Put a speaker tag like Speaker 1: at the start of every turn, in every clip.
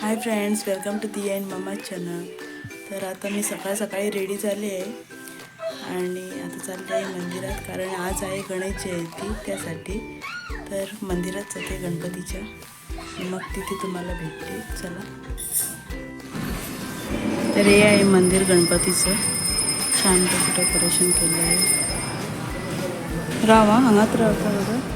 Speaker 1: Hi friends welcome to the and mumma channel तर आता मी सकाळ सकाळी रेडी झाली आहे. आणि आता चालले आहे मंदिरात कारण आज आहे गणेश जयंती त्यासाठी. तर मंदिरात जाते गणपतीच्या. मग तिथे तुम्हाला भेटते. चला. तर हे आहे मंदिर गणपतीचं. छानपैकी डेकोरेशन केलं आहे. रावा हांगात रावता बरं.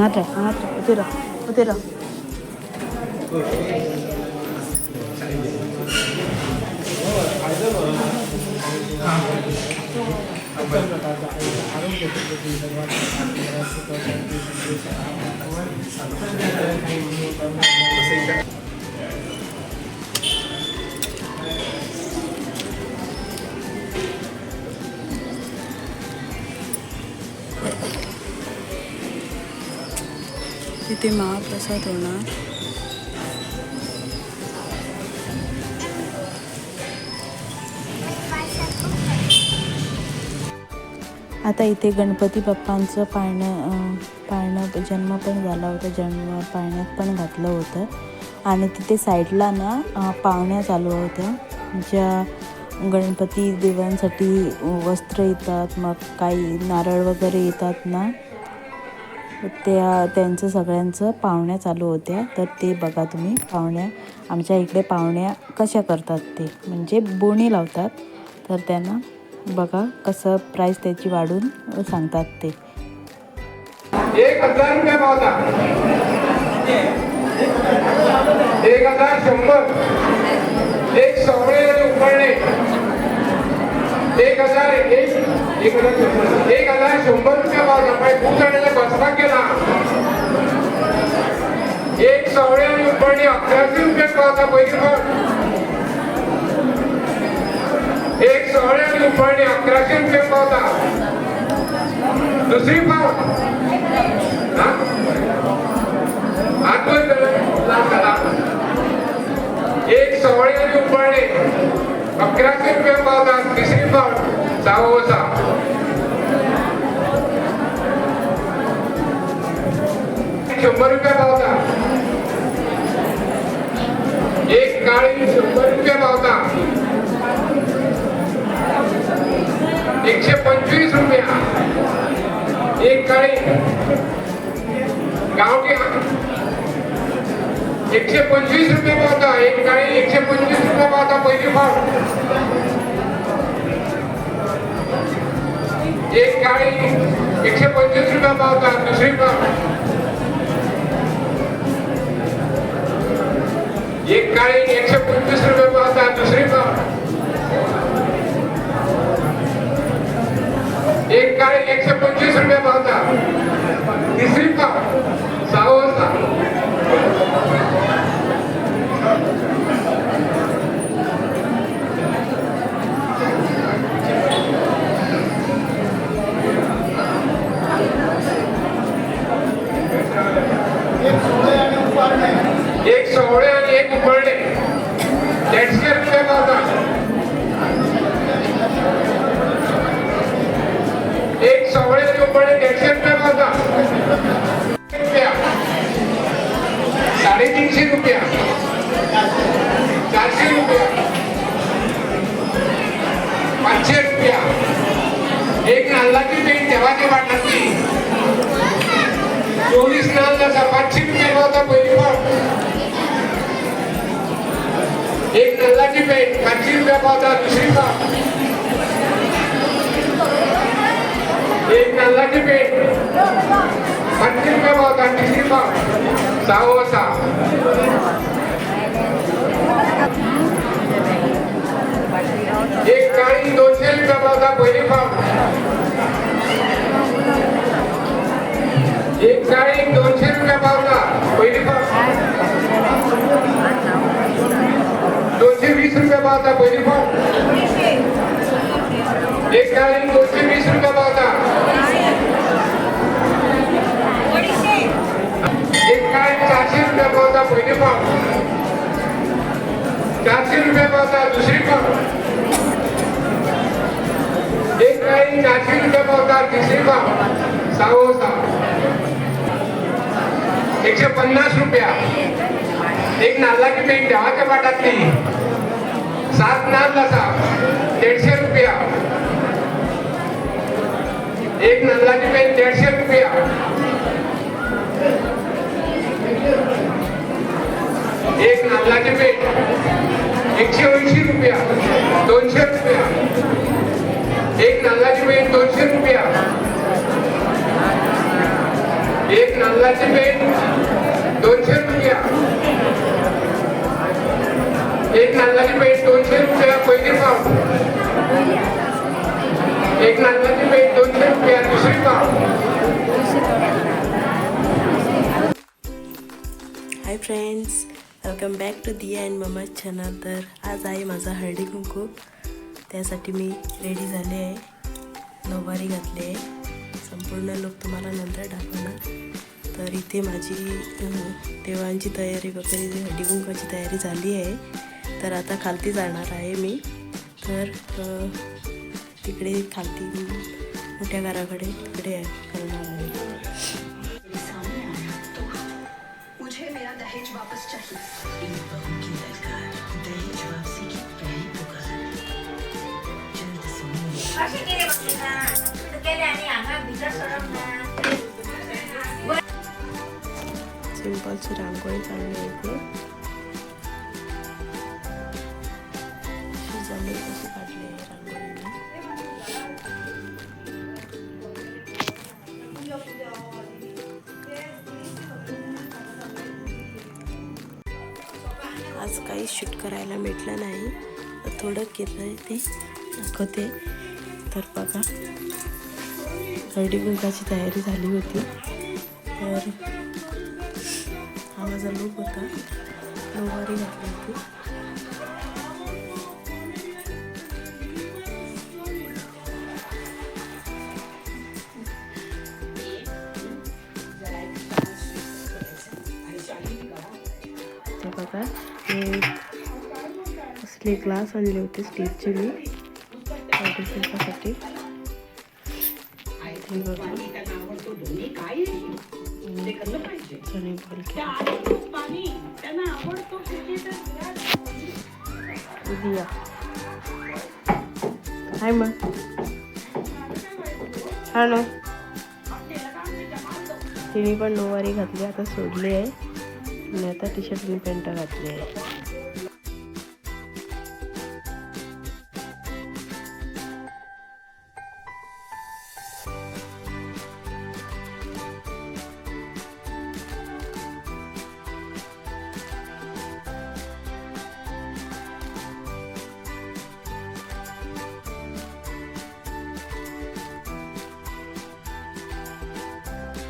Speaker 1: हांगात राव हांगात राव उते राव इथे महाप्रसाद होणार. आता इथे गणपती बाप्पांचं पाळणं पाळणं जन्म पण झाला होता जन्म पाळण्यात पण घातलं होतं. आणि तिथे साईडला ना पाहुण्या चालू होत्या. ज्या गणपती देवांसाठी वस्त्र येतात मग काही नारळ वगैरे येतात ना त्या त्यांचं सगळ्यांचं पाहुण्या चालू होत्या. तर ते बघा तुम्ही पाहुण्या आमच्या इकडे पाहुण्या कशा करतात ते. म्हणजे बोणी लावतात. तर त्यांना बघा कसं प्राईस त्याची वाढून सांगतात ते.
Speaker 2: एक हजार रुपये पावता. एक हजार शंभर. एक सवळे आणि उकळणे. एक हजार एक एक हजार शंभर रुपये पावता जपाय. खूप जणांना बसला केला. एक सवळे आणि उकळणे अकराशे रुपये पावता पहिली पण एक सवळे आणि उपरणी अकराशे रुपये पावता दुसरी पाव एक सवळे आणि उपाळणे अकराशे रुपये पावतात तिसरी पाव सहावसा शंभर रुपये पावता. एक काळी शंभर रुपये पावता. एकशे पंचवीस रुपया. एक काळी. गावठी एकशे पंचवीस रुपये पावता. एक काळी एकशे पंचवीस रुपये पावता पहिली फाव एक काळी एकशे पंचवीस रुपये पावता. दुसरी फाव एक काळी एकशे पंचवीस रुपये पावता दुसरी फाव एक काळी एकशे पंचवीस रुपये पावता तिसरी पाव सहा वाजता एक सोहळे आणि एक उकळणे. दीडशे रुपये पावतात एक सवळे आणि उकळणे दीडशे रुपये पावतात रुपया. साडेतीनशे रुपया. चारशे रुपया. पाचशे रुपया. एक नाल्लाची पेंट देवाची वाटणाची चोवीस नाल्ल पाचशे रुपये होता पहिली पण एक नल्लाची पेंट पाचशे रुपया पावता दुसरी पण एक नल्लाची पेंट पाचशे रुपये पावता तिसरी पण सहा सहा. एक काळी दोनशे रुपये पावता पहिली पण एक काळी दोनशे रुपया पावता पहिली पण दोनशे वीस रुपये पावता पहिली पण एक काळी गोष्टी वीस रुपये पाहता. एक काळी चारशे रुपये पाहता पहिली पण चारशे रुपये पाहता दुसरी पण एक काही चारशे रुपये पावता तिसरी पण सावोसा एकशे पन्नास रुपया. एक नाल्लाची पेंट देवाच्या पाटातली सात नारळ असा दीडशे रुपया. एक नंदाची पेंट दीडशे रुपया. एक नारळाची पेंट एकशे ऐंशी रुपया. दोनशे रुपया. एक नारळाची पेंट दोनशे रुपया. एक नारळाची पेंट दोनशे रुपया. एक नारळाची पेंट दोनशे
Speaker 1: welcome back to Diya and mumma channel तर आज आहे माझा हळदी कुंकू. त्यासाठी मी रेडी झाले आहे. नऊवारी घातली आहे. संपूर्ण लोक तुम्हाला नंतर दाखवणार. तर इथे माझी देवांची तयारी वगैरे हळदी कुंकूची तयारी झाली आहे तर आता खालती जाणार आहे मी. तर तिकडे खालती मोठ्या घराकडे तिकडे करणार आहे.
Speaker 3: दहेज वापस चाहिए. इन बहू की ललकार दहेज वापसी की पहली पुकार जल्द सुनिए
Speaker 4: अशी केले बघते ना केले आणि आम्हाला बिजा सोडव ना.
Speaker 1: सिंपलची रांगोळी काढली इथे. कशी काढली? आज काही शूट करायला भेटलं नाही. थोडं केलं आहे ते. दाखवते. तर बघा. हळदी कुंकाची तयारी झाली होती. तर हा माझा लूक होता. नऊवारी घातली होती. ते बघा. असले ग्लास आणले होते स्टीलचे मी. दिया हाय मग हा ना. तिने पण नऊवारी घातली आता सोडली आहे. आता टी शर्ट आणि पॅन्ट घातली आहे